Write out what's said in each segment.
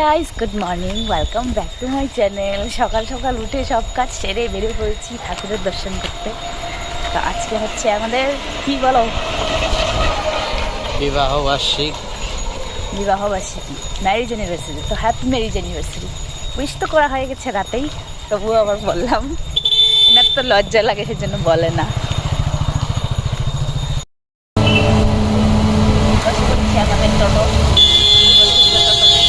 Guys good morning welcome back to my channel সকাল সকাল উঠে সব কাজ সেরে বেরিয়ে পড়েছি ঠাকুরের দর্শন করতে। তো আজকে হচ্ছে আমাদের কি বলো? বিবাহ বার্ষিক। বিবাহ বার্ষিকী ম্যারিজ অ্যানিভার্সারি তো হ্যাপি ম্যারিজ অ্যানিভার্সারি উইশ তো করা হয়ে গেছে রাতেই তবুও আবার বললাম। এনার তো লজ্জা লাগে সেজন্য বলে না বসে পড়ছি আমাদের টোটো টোটোতে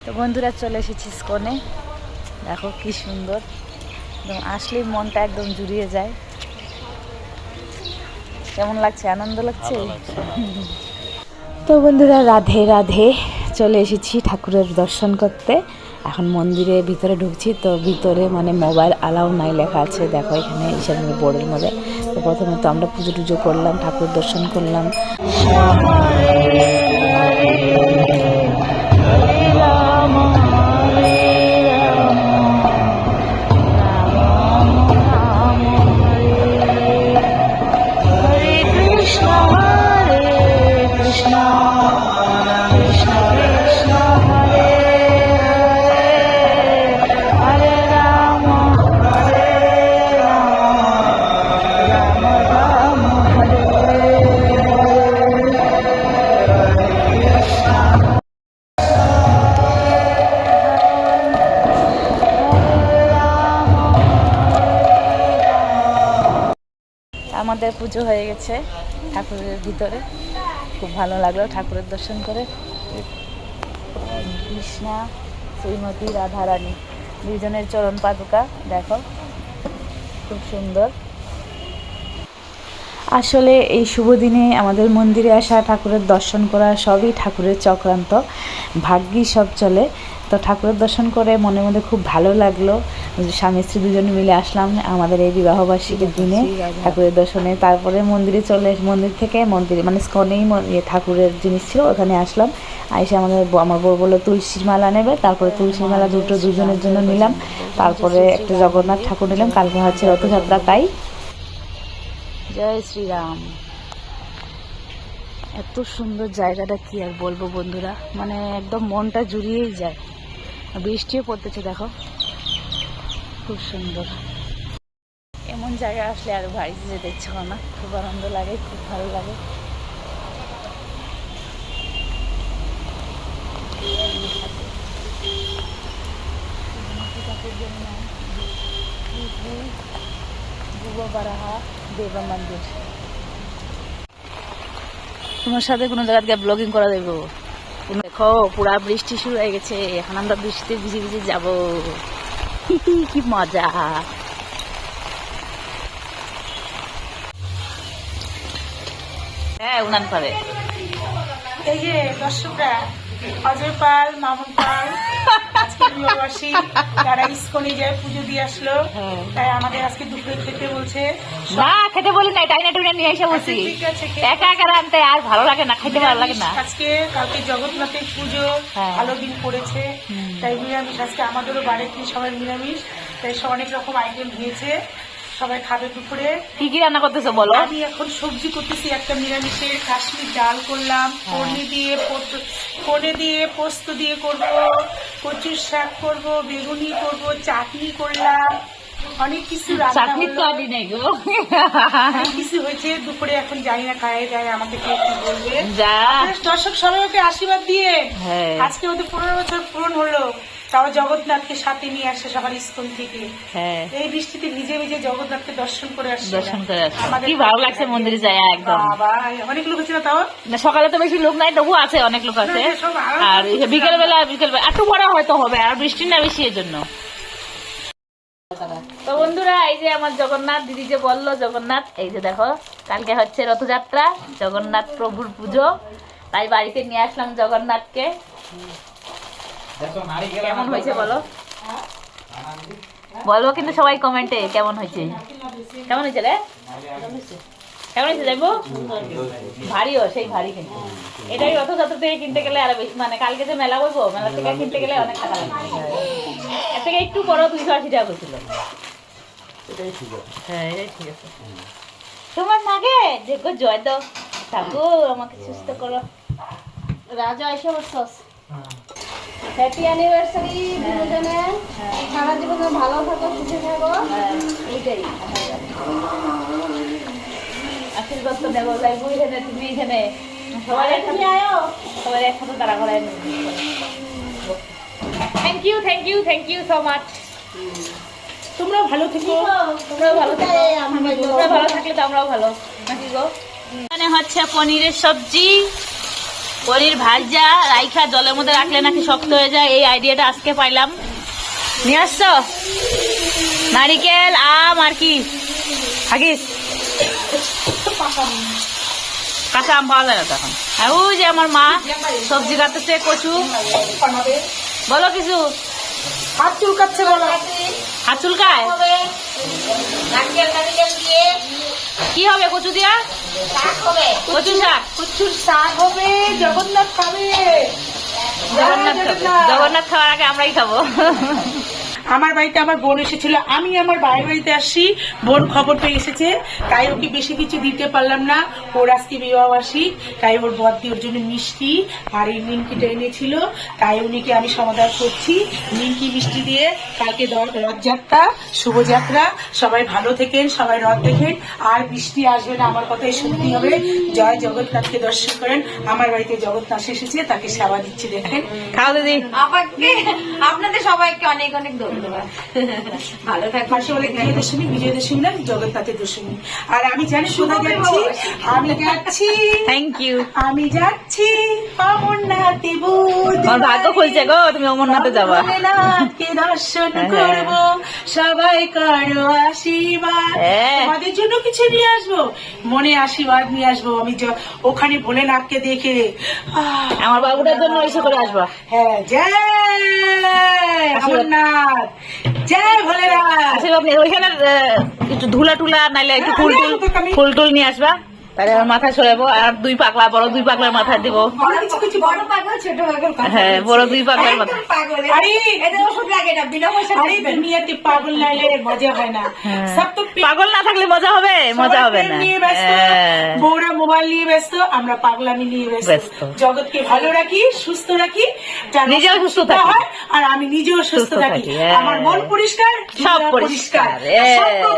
তো বন্ধুরা চলে এসেছি স্কনে দেখো কি সুন্দর। একদম আসলেই মনটা একদম জুড়িয়ে যায়। কেমন লাগছে? আনন্দ লাগছে? তো বন্ধুরা রাধে রাধে চলে এসেছি ঠাকুরের দর্শন করতে। এখন মন্দিরে ভিতরে ঢুকছি তো ভিতরে মানে মোবাইল আলাউ নাই লেখা আছে। দেখো এখানে হিসাব বোর্ডের মধ্যে। তো প্রথমে তো আমরা পুজো টুজো করলাম ঠাকুর দর্শন করলাম। আমাদের পুজো হয়ে গেছে ঠাকুরের ভিতরে। খুব ভালো লাগল ঠাকুরের দর্শন করে। কৃষ্ণা, শ্রীমতী, রাধারানী দুইজনের চরণ পাদুকা, দেখো, খুব সুন্দর। আসলে এই শুভ দিনে আমাদের মন্দিরে আসা ঠাকুরের দর্শন করা সবই ঠাকুরের চক্রান্ত। ভাগ্যই সব চলে। তো ঠাকুরের দর্শন করে মনের মধ্যে খুব ভালো লাগল স্বামী স্ত্রী দুজন মিলে আসলাম আমাদের এই বিবাহবার্ষিকীর দিনে ঠাকুরের দর্শনে। তারপরে মন্দিরে চলে এস- মন্দির থেকে মন্দিরে মানে স্কনেই ইয়ে ঠাকুরের জিনিস ছিল ওখানে আসলাম। আইসে আমাদের আমার বউ বলল তুলসী মালা নেবে। তারপরে তুলসী মালা দুটো দুজনের জন্য নিলাম। তারপরে একটা জগন্নাথ ঠাকুর নিলাম। কালকে হচ্ছে রথযাত্রা তাই? জয় শ্রীরাম। এত সুন্দর জায়গাটা কি আর বলব বন্ধুরা? মানে একদম মনটা জুড়িয়েই যায়। বৃষ্টিও পড়তেছে, দেখো। খুব সুন্দর। এমন জায়গায় আসলে আর বাড়িতে যেতে ইচ্ছে করে না। খুব আনন্দ লাগে, খুব ভালো লাগে। মন্দির তোমার সাথে কোনো জায়গায় গিয়ে ব্লগিং করা দেবো দেখো, পুরা বৃষ্টি শুরু হয়ে গেছে, এখন আমরা বৃষ্টিতে ভিজে ভিজে যাব। কি মজা। হ্যাঁ উনান পারে। এই যে দর্শকরা, অজয় পাল, মামুন পাল তারা ইস্কনে যায় পুজো দিয়ে আসলো। হ্যাঁ। তাই আমাদের আজকে দুপুরে খেতে বলছে। না খেতে বলি না টাইনা টুইনা নিয়ে এসে বসি আচ্ছা, খেতে- একা একা রানতে আর ভালো লাগে না খাইতে ভালো লাগে না। আজকে কালকে জগন্নাথের পুজো হ্যাঁ। ভালো দিন পড়েছে। তাই নিরামিষ আজকে আমাদেরও বাড়িতে সবাই নিরামিষ। তাই সব অনেক রকম আইটেম হয়েছে সবাই খাবে দুপুরে। কি কি রান্না করতেছো বলো? আমি এখন সবজি করতেছি একটা নিরামিষের কাশ্মীর ডাল করলাম হ্যাঁ। পনে দিয়ে পনে দিয়ে পোস্ত দিয়ে করব। কচুর শাক করব বেগুনি করব চাটনি করলাম অনেক কিছু রান্না চাটনি তো নাই গো। কিছু হয়েছে দুপুরে এখন জানি না খায় যায় আমাকে কে কি বলবে। দর্শক সবাই ওকে আশীর্বাদ দিয়ে হ্যাঁ। আজকে ওদের পনেরো বছর পূরণ হলো। তাও জগন্নাথকে সাথে নিয়ে আসে সবার স্কুল থেকে। হ্যাঁ। এই বৃষ্টিতে ভিজে ভিজে জগন্নাথকে দর্শন করে আসছে দর্শন করে। আমাদের কি ভালো লাগছে মন্দিরে যায় একদম। অনেক লোক হয়েছিল তাও? না, সকালে তো বেশি লোক নাই তবু আছে অনেক লোক আছে। আর। বিকেল বেলা বিকেল বেলা একটু বড় হয়তো হবে আর বৃষ্টি না বেশি এর জন্য তো বন্ধুরা এই যে আমার জগন্নাথ দিদি যে বলল জগন্নাথ এই যে দেখো কালকে হচ্ছে রথযাত্রা জগন্নাথ প্রভুর পুজো। তাই বাড়িতে নিয়ে আসলাম জগন্নাথকে। কেমন হয়েছে বলো? বলব কিন্তু সবাই কমেন্টে কেমন হয়েছে? কেমন হয়েছে রে? কেমন হয়েছে যাইবো ভারীও সেই ভারী কিন্তু এটাই রথযাত্রা থেকে কিনতে গেলে আরও বেশি মানে কালকে যে মেলা বইবো মেলা থেকে কিনতে গেলে অনেক টাকা লাগবে। এর থেকে একটু বড় দুইশো আশি টাকা করছিল। হ্যাঁ এটাই ঠিক আছে। তোমার নাগে? যে জয় দাও। থাকো আমাকে সুস্থ করো। রাজা এসে বসছস হ্যাপি অ্যানিভার্সারি দুজনে সারা জীবন ভালো থাকো সুখে থাকো। এইটাই আশীর্বাদ তো দেবো যাইবো এখানে তুমি এখানে সবাই একসাথে সবাই একসাথে তারা করে thank you thank you thank you so much তোমরাও ভালো থেকো। তোমরাও ভালো থাকো। তোমরা ভালো থাকলে তো আমরাও ভালো। নাকি গো? এখানে হচ্ছে পনিরের সবজি। পনির ভাজা, রাইখা জলের মধ্যে রাখলে নাকি শক্ত হয়ে যায়, এই আইডিয়াটা আজকে পাইলাম। নিয়ে আসছো? নারিকেল, আম আর কি? থাকিস কাঁচা আম পাওয়া যায় না তখন হ্যাঁ ওই যে আমার মা সবজি কাটতেছে, কচু। বলো কিছু। হাত চুলকাচ্ছে বলো। হাত চুলকায়? কি হবে কচু দিয়া? কচু শাক? প্রচুর শাক হবে। জগন্নাথ খাবে। জগন্নাথ। জগন্নাথ খাওয়ার আগে আমরাই খাব। আমার বাড়িতে আমার বোন এসেছিল আমি আমার বাইরের বাড়িতে আসি বোন খবর পেয়ে এসেছে তাই ওকে বেশি কিছু দিতে পারলাম না। ওর আজকে বিবাহবাসী তাই ওর বদ্দি ওর জন্য মিষ্টি আর এই নিমকিটা এনেছিল তাই উনিকে আমি সমাধান করছি। নিমকি মিষ্টি দিয়ে কালকে রথযাত্রা শুভযাত্রা সবাই ভালো থেকেন সবাই রথ দেখেন আর বৃষ্টি আসবে না আমার কথাই সত্যি হবে। জয় জগন্নাথকে দর্শন করেন আমার বাড়িতে জগন্নাথ এসেছে তাকে সেবা দিচ্ছি দেখেন। দিদি। আমাকে আপনাদের সবাইকে অনেক অনেক ধন্যবাদ। ভালো পাশে বলে বিজয় দশমী বিজয় দশমী না জগন্নাথের দশমী। আর আমি জানি কোথায় যাচ্ছি আমি যাচ্ছি থ্যাংক ইউ আমি যাচ্ছি অমরনাথে আমার ভাগ্য খুলছে গো তুমি অমরনাথে যাবা। দর্শন করব সবাই করো আশীর্বাদ। হ্যাঁ। তোমাদের জন্য কিছু নিয়ে আসব মনে আশীর্বাদ নিয়ে আসব। আমি ওখানে ভোলেনাথকে দেখে আমার বাবুটার জন্য এসে করে আসবা। হ্যাঁ জয় অমরনাথ। ভোলেনাথ। ওইখানে একটু ধুলা টুলা নাইলে একটু ফুল টুল ফুল টুল নিয়ে আসবা। তাহলে আমার মাথায় সরাবো আর দুই পাগলা বড় দুই পাগলার মাথায় দিব। হ্যাঁ বড় দুই পাগলার মাথা পাগল। আরে এদের ওষুধ লাগে না বিনা পয়সা আরে দুনিয়াতে পাগল নাইলে মজা হয় না। সব তো পে- পাগল না থাকলে মজা হবে? মজা হবে না। হ্যাঁ। বউরা মোবাইল নিয়ে ব্যস্ত আমরা পাগলামি নিয়ে ব্যস্ত। জগৎকে ভালো রাখি সুস্থ রাখি নিজেও সুস্থ থাকি। হয় আর আমি নিজেও সুস্থ থাকি। আমার মন পরিষ্কার সব পরিষ্কার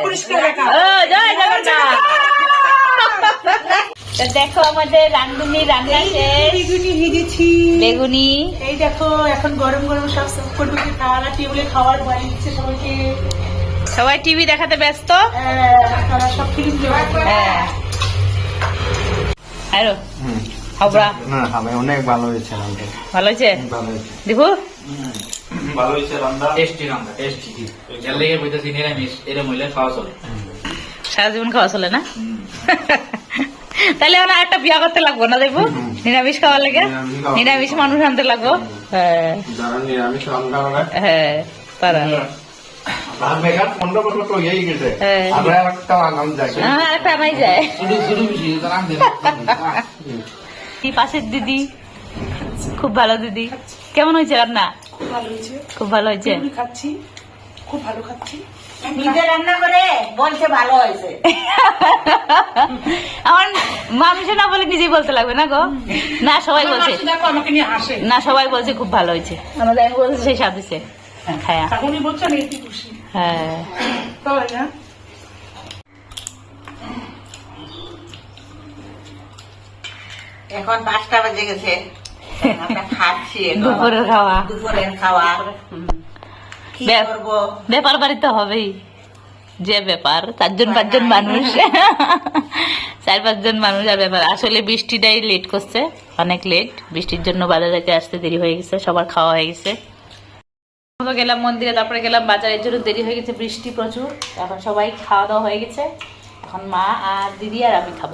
পরিষ্কার। রাখা। জয় জগন্নাথ। তো দেখো আমাদের রান্ধুনি রান্না শেষ। বেগুনি ভেজেছি। বেগুনি। এই দেখো এখন গরম গরম সব টেবিলে খাওয়ার দিচ্ছে সবাইকে। সবাই টিভি দেখাতে ব্যস্ত? হ্যাঁ, সব ফিল্ম হ্যাঁ। আরও। হাবড়া। না হবে অনেক ভালো হয়েছে রান্না ভালো হয়েছে? ভালো হয়েছে। দেখো ভালো হয়েছে রান্না। টেস্টি রান্না টেস্টি। এর লেগে বইতেছি নিরামিষ এরম হইলে খাওয়া চলে। সারা জীবন খাওয়া চলে না? তাহলে আমরা একটা বিয়া করতে লাগবো না দেখব নিরামিষ খাওয়ার লেগে? নিরামিষ মানুষ আনতে লাগবো? হ্যাঁ। হ্যাঁ তারা। আর হ্যাঁ। হ্যাঁ এই পাশের দিদি? খুব ভালো দিদি। কেমন হয়েছে রান্না? খুব ভালো হয়েছে। খুব ভালো হয়েছে। খাচ্ছি। খুব ভালো খাচ্ছি। নিজে রান্না করে বলছে ভালো হয়েছে। আমার মানুষে না বলে নিজেই বলতে লাগবে না গো? না সবাই বলছে। মাসি দেখো আমাকে নিয়ে হাসে। না সবাই বলছে খুব ভালো হয়েছে। আমাদের আমি বলছি সেই স্বাদ দিছে হ্যাঁ। খুশি। হ্যাঁ। এখন পাঁচটা বাজে গেছে। আমরা খাচ্ছি দুপুরের খাওয়া। দুপুরের ব্যাপার বাড়ি তো হবেই। যে ব্যাপার চারজন পাঁচজন মানুষ। চার পাঁচজন মানুষ আর ব্যাপার। আসলে বৃষ্টিটাই লেট করছে অনেক লেট বৃষ্টির জন্য বাজারে আসতে দেরি হয়ে গেছে সবার খাওয়া হয়ে গেছে। গেলাম মন্দিরে তারপরে গেলাম বাজারের জন্য দেরি হয়ে গেছে বৃষ্টি প্রচুর। এখন সবাই খাওয়া দাওয়া হয়ে গেছে। এখন মা আর দিদি আর আমি খাব।